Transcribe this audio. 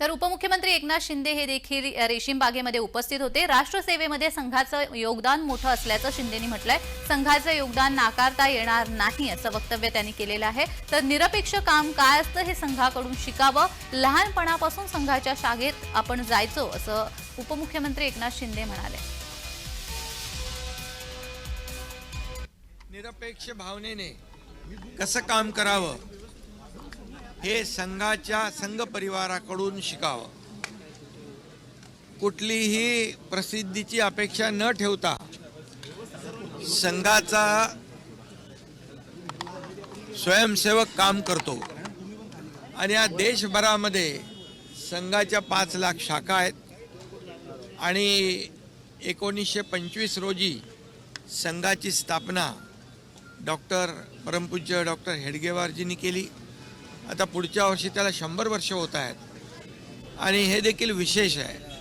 तर उपमुख्यमंत्री एकनाथ शिंदे हे देखील रेशीम बागेमध्ये उपस्थित होते. राष्ट्रसेवेमध्ये संघाचं योगदान मोठं असल्याचं शिंदेनी म्हटलंय. संघाचं योगदान नाकारता येणार नाही असं वक्तव्य त्यांनी केलेलं आहे. तर निरपेक्ष काम काय असतं हे संघाकडून शिकावं? लहानपणापासून संघाच्या शागेत आपण जायचो असं उपमुख्यमंत्री एकनाथ शिंदे म्हणाले. निरपेक्ष भावनेने कसं काम करावं? हे संघाच्या संघ परिवाराकडून शिकावं. कुठलीही प्रसिद्धीची अपेक्षा न ठेवता संघाचा स्वयंसेवक काम करतो. आणि या देशभरामध्ये संघाच्या पाच लाख शाखा आहेत. आणि एकोणीसशे पंचवीस रोजी संघाची स्थापना डॉक्टर परमपूज्य डॉक्टर हेडगेवारजींनी केली. आता पुढच्या वर्षी त्याला शंभर वर्ष होत आहेत. आणि हे देखील विशेष आहे.